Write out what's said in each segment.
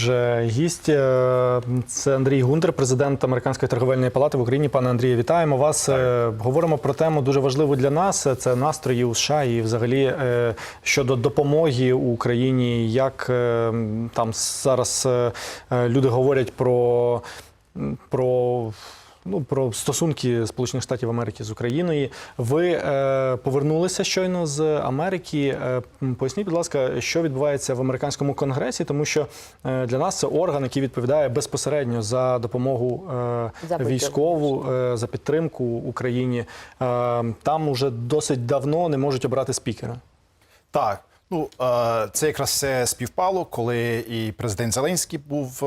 Вже гість е, це Андрій Гунтер, президент Американської торговельної палати в Україні. Пане Андрію, вітаємо вас. Так. Говоримо про тему дуже важливу для нас. Це настрої у США і, взагалі, е, щодо допомоги Україні. Як е, там зараз е, е, люди говорять про, про. Ну, про стосунки Сполучених Штатів Америки з Україною. Ви е, повернулися щойно з Америки. Е, поясніть, будь ласка, що відбувається в американському конгресі, тому що е, для нас це орган, який відповідає безпосередньо за допомогу е, За військову, е, за підтримку Україні. Е, там уже досить давно не можуть обрати спікера. Так, ну е, це якраз все співпало, коли і президент Зеленський був е,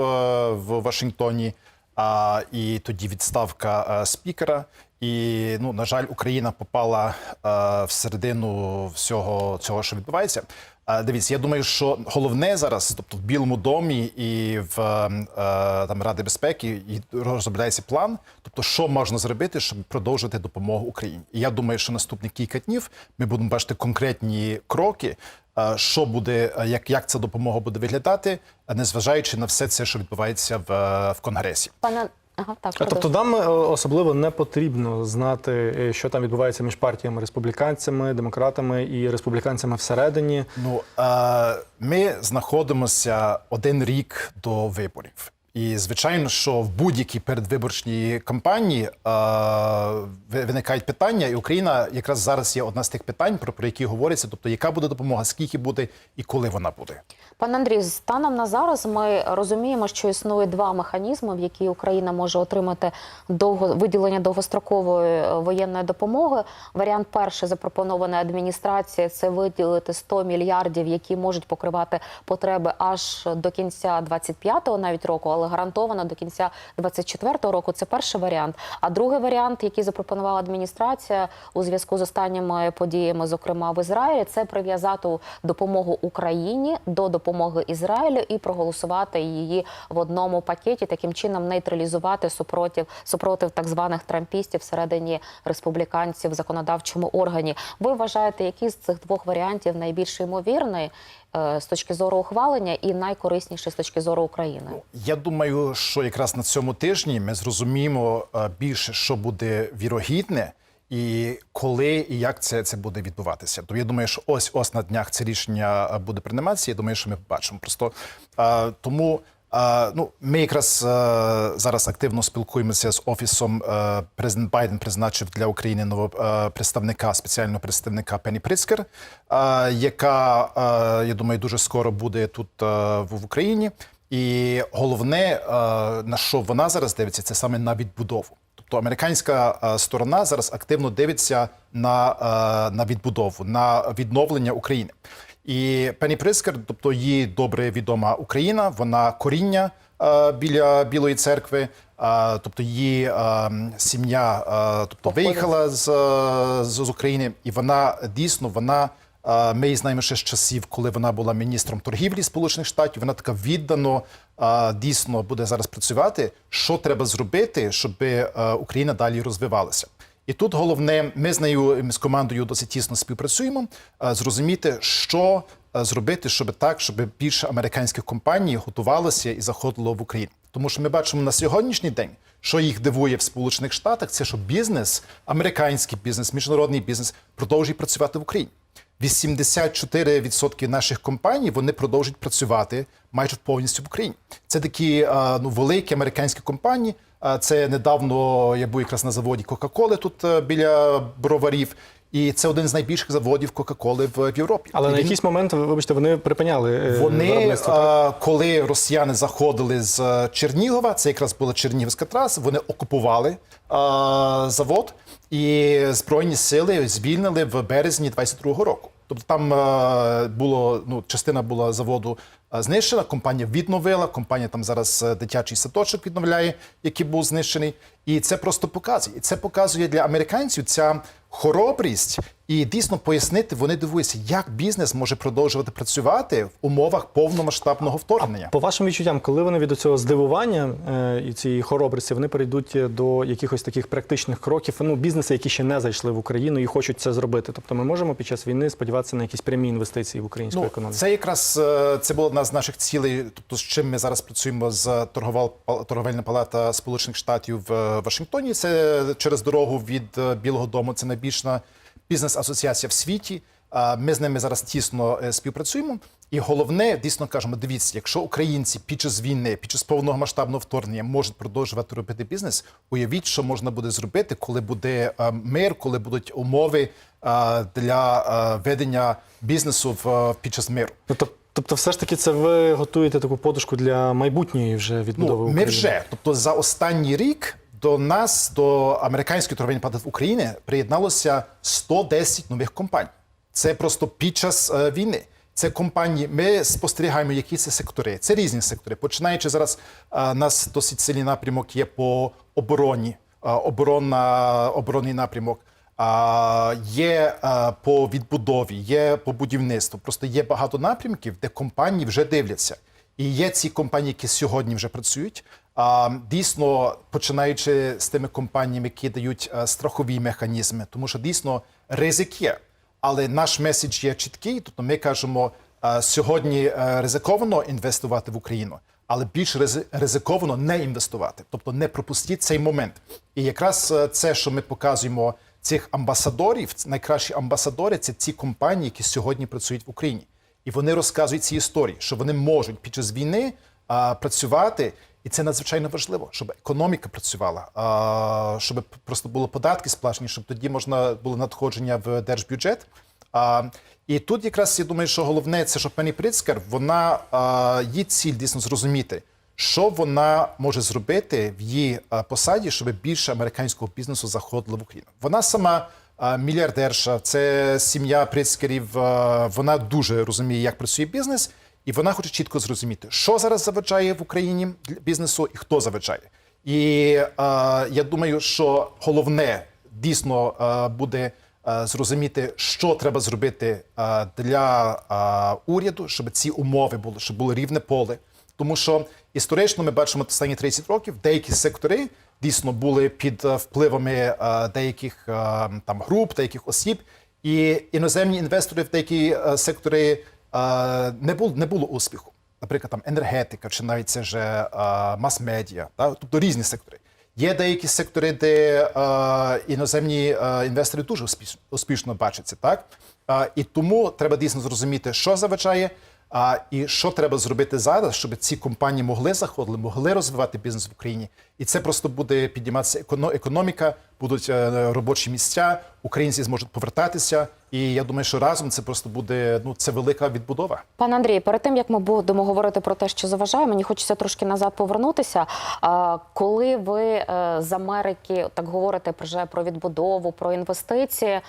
в Вашингтоні, а і тоді відставка е, спікера. І ну на жаль, Україна попала е, всередину всього цього, що відбувається. Е, Дивіться, я думаю, що головне зараз, тобто в Білому домі і в е, там Ради безпеки, розробляється план. Тобто, що можна зробити, щоб продовжити допомогу Україні. І я думаю, що наступні кілька днів ми будемо бачити конкретні кроки, що буде, як, як ця допомога буде виглядати, незважаючи на все це, що відбувається в, в Конгресі. Пане ага, так Тобто нам е, особливо не потрібно знати, е, що там відбувається між партіями республіканцями, демократами і республіканцями всередині. Ну е, ми знаходимося один рік до виборів. І звичайно, що в будь-якій передвиборчій кампанії е, ви- виникають питання, і Україна якраз зараз є одна з тих питань, про, про які говориться, тобто яка буде допомога, скільки буде і коли вона буде. Пане Андрію, станом на зараз ми розуміємо, що існує два механізми, в які Україна може отримати довго виділення довгострокової е, воєнної допомоги. Варіант перший запропонований адміністрацією – це виділити 100 мільярдів, які можуть покривати потреби аж до кінця 25-го навіть року, але гарантовано до кінця 24-го року. Це перший варіант. А другий варіант, який запропонувала адміністрація у зв'язку з останніми подіями, зокрема в Ізраїлі, це прив'язати допомогу Україні до допомоги Ізраїлю і проголосувати її в одному пакеті, таким чином нейтралізувати супротив супротив так званих трампістів всередині республіканців в законодавчому органі. Ви вважаєте, який з цих двох варіантів найбільш ймовірний з точки зору ухвалення і найкорисніше з точки зору України? Я думаю, що якраз на цьому тижні ми зрозуміємо е, більше, що буде вірогідне, і коли і як це, це буде відбуватися. То я думаю, що ось ось на днях це рішення е, буде прийматися. Я думаю, що ми побачимо. Просто а, тому. Ну, ми якраз е, зараз активно спілкуємося з офісом. Е, Президент Байден призначив для України нового е, представника, спеціального представника Пенні Прицкер, е, яка я думаю дуже скоро буде тут в Україні. І головне, на що вона зараз дивиться, це саме на відбудову. Тобто американська сторона зараз активно дивиться на, на відбудову, на відновлення України. І Пенні Прискер, тобто їй добре відома Україна, вона коріння е, біля Білої церкви, е, тобто її е, сім'я тобто, Походить. виїхала з, з, з України, і вона дійсно вона. Ми її знаємо ще з часів, коли вона була міністром торгівлі Сполучених Штатів. Вона така віддано дійсно буде зараз працювати. Що треба зробити, щоб Україна далі розвивалася? І тут головне, ми з нею з командою досить тісно співпрацюємо. е, Зрозуміти, що е, зробити, щоб так, щоб більше американських компаній готувалося і заходило в Україну. Тому що ми бачимо на сьогоднішній день, що їх дивує в Сполучених Штатах, це що бізнес, американський бізнес, міжнародний бізнес продовжує працювати в Україні. 84% наших компаній вони продовжують працювати майже повністю в Україні. Це такі е, ну великі американські компанії. Це недавно я був якраз на заводі Кока-Коли тут е, біля броварів. І це один з найбільших заводів Кока-Коли в Європі. Але І на він- якийсь момент, вибачте, вони припиняли е, вони, виробництво. е, коли росіяни заходили з е, Чернігова, це якраз була Чернігівська траса, вони окупували завод і Збройні сили звільнили в березні 22-го року. Тобто там е, було ну, частина була заводу е, знищена. Компанія відновила. Компанія там зараз е, дитячий садочок відновляє, який був знищений. І це просто показує. І це показує для американців ця хоробрість і дійсно пояснити, вони дивуються, як бізнес може продовжувати працювати в умовах повномасштабного вторгнення. По вашим відчуттям, коли вони від цього здивування е, і цієї хоробрості, вони перейдуть до якихось таких практичних кроків, ну бізнеси, які ще не зайшли в Україну і хочуть це зробити. Тобто, ми можемо під час війни сподіватися на якісь прямі інвестиції в українську Ну, економіку. це якраз е, це була одна з наших цілей. Тобто, з чим ми зараз працюємо з торгувал торговельна палата Сполучених Штатів в Вашингтоні. Це через дорогу від е, Білого Дому. Це найбільша бізнес-асоціація в світі. Ми з ними зараз тісно е, співпрацюємо. І головне, дійсно кажемо: дивіться, якщо українці під час війни, під час повного масштабного вторгнення можуть продовжувати робити бізнес, уявіть, що можна буде зробити, коли буде е, мир, коли будуть умови е, для ведення бізнесу в під час миру. Тобто, тобто, все ж таки, це ви готуєте таку подушку для майбутньої вже відбудови Ну, України? ми вже, тобто за останній рік до нас, до американської торговельної палати України, приєдналося 110 нових компаній. Це просто під час е, війни. Це компанії. Ми спостерігаємо, які це сектори. Це різні сектори. Починаючи зараз, е, у нас досить сильний напрямок є по обороні, е, оборонна, оборонний напрямок. Є по відбудові, є по будівництву. Просто є багато напрямків, де компанії вже дивляться. І є ці компанії, які сьогодні вже працюють. Дійсно, починаючи з тими компаніями, які дають е, страхові механізми, тому що дійсно ризик є. Але наш меседж є чіткий. Тобто ми кажемо, е, сьогодні е, ризиковано інвестувати в Україну, але більш ризиковано не інвестувати. Тобто не пропустіть цей момент. І якраз це, що ми показуємо цих амбасадорів, найкращі амбасадори це ці компанії, які сьогодні працюють в Україні. І вони розказують ці історії, що вони можуть під час війни працювати, і це надзвичайно важливо, щоб економіка працювала, щоб просто були податки сплачені, щоб тоді можна було надходження в держбюджет. І тут якраз я думаю, що головне це, що пані Прицкер, вона її ціль дійсно зрозуміти, що вона може зробити в її посаді, щоб більше американського бізнесу заходило в Україну. Вона сама мільярдерша, це сім'я Прицкерів. Вона дуже розуміє, як працює бізнес, і вона хоче чітко зрозуміти, що зараз заважає в Україні для бізнесу і хто заважає. І а, я думаю, що головне дійсно а, буде а, зрозуміти, що треба зробити а, для а, уряду, щоб ці умови були, щоб було рівне поле. Тому що історично ми бачимо останні 30 років деякі сектори дійсно були під е, впливами е, деяких е, там груп, деяких осіб, і іноземні інвестори в деякі е, сектори е, не було не було успіху. Наприклад, там енергетика, чи навіть це вже е, мас-медіа, тобто різні сектори. Є деякі сектори, де е, іноземні е, інвестори дуже успішно, успішно бачаться, так? Е, і тому треба дійсно зрозуміти, що заважає, а і що треба зробити зараз, щоб ці компанії могли заходити, могли розвивати бізнес в Україні, і це просто буде підніматися еконо- економіка, будуть е, робочі місця, українці зможуть повертатися. І я думаю, що разом це просто буде ну це велика відбудова. Пан Андрій, перед тим як ми будемо говорити про те, що заважає, мені хочеться трошки назад повернутися. Коли ви е, з Америки так говорите про відбудову, про інвестиції.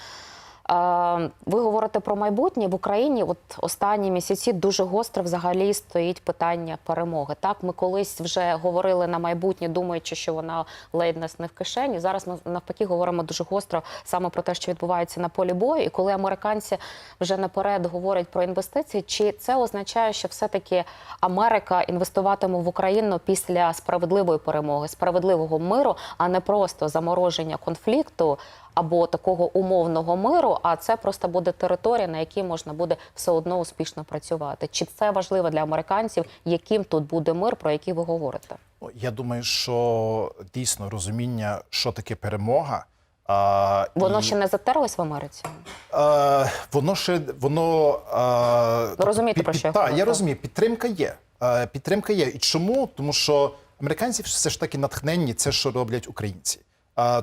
Ви говорите про майбутнє в Україні. От останні місяці дуже гостро взагалі стоїть питання перемоги. Так, ми колись вже говорили на майбутнє, думаючи, що вона ледь нас не в кишені. Зараз ми навпаки говоримо дуже гостро саме про те, що відбувається на полі бою. І коли американці вже наперед говорять про інвестиції, чи це означає, що все-таки Америка інвестуватиме в Україну після справедливої перемоги, справедливого миру, а не просто замороження конфлікту або такого умовного миру, а це просто буде територія, на якій можна буде все одно успішно працювати. Чи це важливо для американців, яким тут буде мир, про який ви говорите? Я думаю, що дійсно розуміння, що таке перемога. А, Воно і, ще не затерлось в Америці? а, воно ще воно а, Ви розумієте, про що я Так, я розумію. Підтримка є. А, підтримка є. І чому? Тому що американці все ж таки натхненні це, що роблять українці.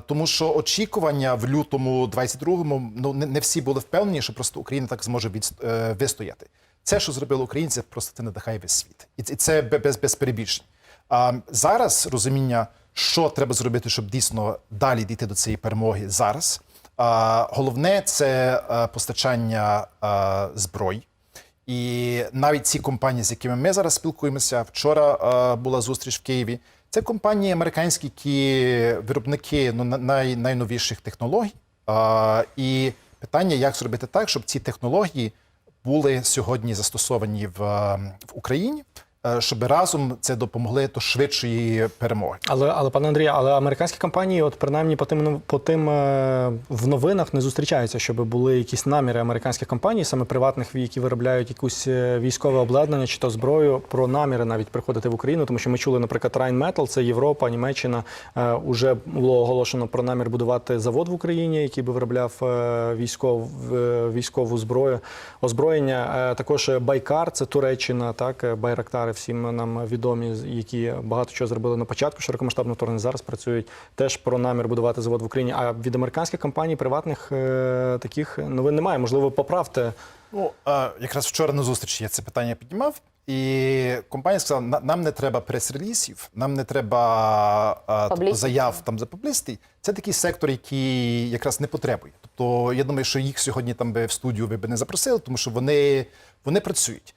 Тому що очікування в лютому 22-му, ну не, всі були впевнені, що просто Україна так зможе від, е, вистояти. Це, що зробили українці, просто це надихає весь світ. І це, без, без перебільшень. А зараз розуміння, що треба зробити, щоб дійсно далі дійти до цієї перемоги зараз. Головне це е, постачання зброї. І навіть ці компанії, з якими ми зараз спілкуємося, вчора е, була зустріч в Києві. Це компанії американські, які виробники ну, на- най, найновіших технологій. А, І питання, як зробити так, щоб ці технології були сьогодні застосовані в, в Україні, щоб разом це допомогли до швидшої перемоги. Але, але пане Андрію, але американські компанії, от принаймні по тим по тим е, в новинах не зустрічаються, щоб були якісь наміри американських компаній, саме приватних, які виробляють якусь е, військове обладнання чи то зброю, про наміри навіть приходити в Україну. Тому що ми чули, наприклад, Rheinmetall, це Європа, Німеччина. е, Уже було оголошено про намір будувати завод в Україні, який би виробляв е, військов, е, військову зброю, озброєння. Е, Також Байкар, це Туреччина, так е, Байрактари всім нам відомі, які багато чого зробили на початку широкомасштабного вторгнення. Зараз працюють теж про намір будувати завод в Україні. А від американських компаній приватних е, таких новин немає. Можливо, поправте. Ну, якраз вчора на зустрічі я це питання піднімав, і компанія сказала, «На- нам не треба прес-релізів, нам не треба тобто, заяв там за публісти. Це такий сектор, який якраз не потребує. Тобто, я думаю, що їх сьогодні там би в студію ви б не запросили, тому що вони, вони працюють.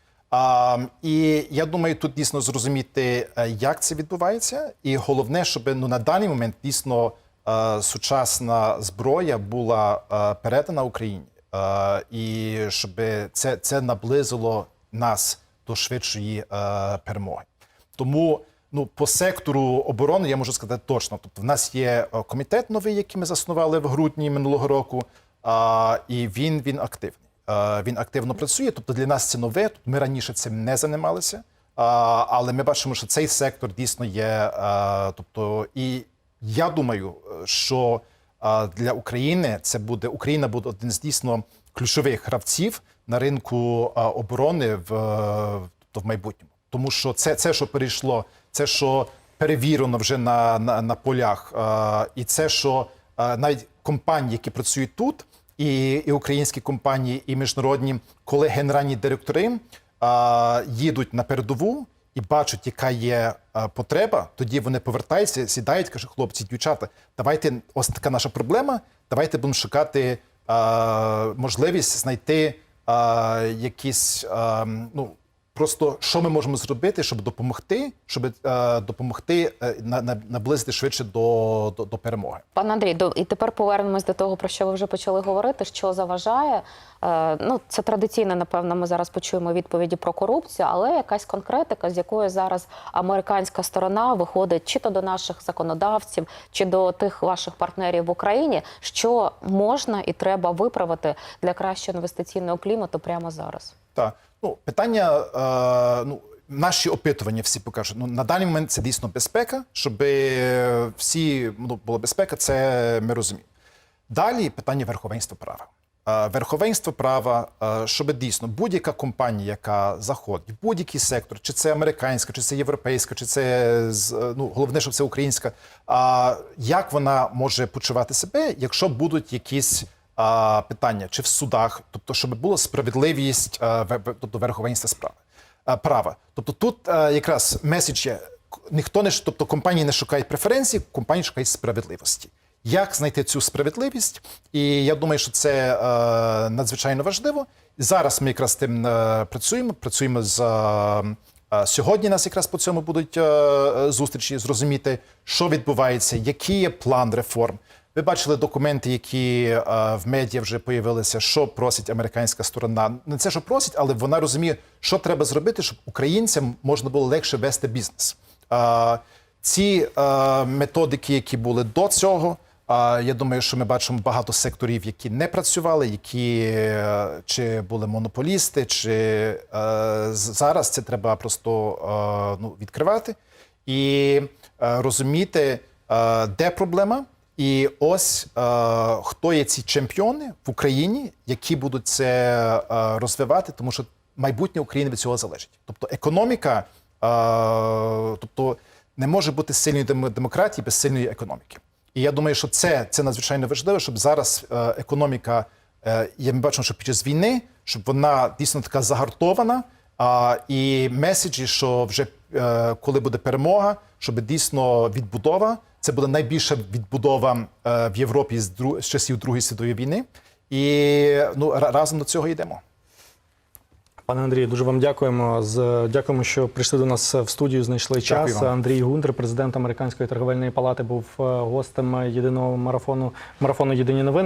І я думаю, тут дійсно зрозуміти, е, як це відбувається, і головне, щоб ну на даний момент дійсно е, сучасна зброя була е, передана Україні. І щоб це, це наблизило нас до швидшої перемоги. Тому ну, по сектору оборони я можу сказати точно. Тобто, в нас є комітет новий, який ми заснували в грудні минулого року, і він, він активний. Е, Він активно працює. Тобто для нас це нове. Тобто Ми раніше цим не займалися. Але ми бачимо, що цей сектор дійсно є. е, Тобто, і я думаю, е, що для України це буде Україна буде один з дійсно ключових гравців на ринку оборони в, тобто в майбутньому. Тому що це, це, що перейшло, це, що перевірено вже на, на, на полях, і це, що навіть компанії, які працюють тут, і, і українські компанії, і міжнародні, коли генеральні директори а, їдуть на передову і бачать, яка є а, потреба, тоді вони повертаються, сідають, кажуть, хлопці, дівчата, давайте ось така наша проблема. Давайте будемо шукати а, можливість знайти а, якісь а, ну. Просто що ми можемо зробити, щоб допомогти, щоб е, допомогти е, на, на, наблизити швидше до, до, до перемоги. Пане Андрій, до і тепер повернемось до того, про що ви вже почали говорити. Що заважає? Е, ну, це традиційно, напевно, ми зараз почуємо відповіді про корупцію, але якась конкретика, з якою зараз американська сторона виходить чи то до наших законодавців, чи до тих ваших партнерів в Україні, що можна і треба виправити для кращого інвестиційного клімату прямо зараз. Так, ну питання, е, ну наші опитування всі покажуть. Ну на даний момент це дійсно безпека, щоб всі ну, була безпека, це ми розуміємо. Далі питання верховенства права. Е, Верховенство права, е, щоб дійсно будь-яка компанія, яка заходить будь-який сектор, чи це американська, чи це європейська, чи це е, ну головне, щоб це українська. Як вона може почувати себе, якщо будуть якісь а, питання, чи в судах, тобто, щоб була справедливість, а, ве- тобто верховенство справи а, права. Тобто тут а, якраз меседж є, ніхто не тобто компанії не шукають преференцій, компанії шукають справедливості. Як знайти цю справедливість? І я думаю, що це е, надзвичайно важливо. Зараз ми якраз тим е, працюємо. Працюємо з е, е, сьогодні. Нас якраз по цьому будуть е, е, зустрічі, зрозуміти, що відбувається, який є план реформ. Ви бачили документи, які е, в медіа вже появилися, що просить американська сторона. Не це, що просить, але вона розуміє, що треба зробити, щоб українцям можна було легше вести бізнес. Е, ці е, методики, які були до цього, я думаю, що ми бачимо багато секторів, які не працювали, які чи були монополісти, чи зараз це треба просто ну, відкривати і розуміти, де проблема. І ось е, хто є ці чемпіони в Україні, які будуть це е, розвивати, тому що майбутнє України від цього залежить. Тобто економіка, е, тобто не може бути сильної демократії без сильної економіки. І я думаю, що це, це надзвичайно важливо, щоб зараз е, економіка, е, я ми бачимо, що під час війни, щоб вона дійсно така загартована. А, і меседжі, що вже е, коли буде перемога, щоб дійсно відбудова, це буде найбільша відбудова е, в Європі з, дру, з часів Другої світової війни. І ну, разом до цього йдемо. Пане Андрію, дуже вам дякуємо. Дякуємо, що прийшли до нас в студію. Знайшли Дякую час. вам. Андрій Гундер, президент Американської торговельної палати, був е, гостем єдиного марафону марафону Єдині новини.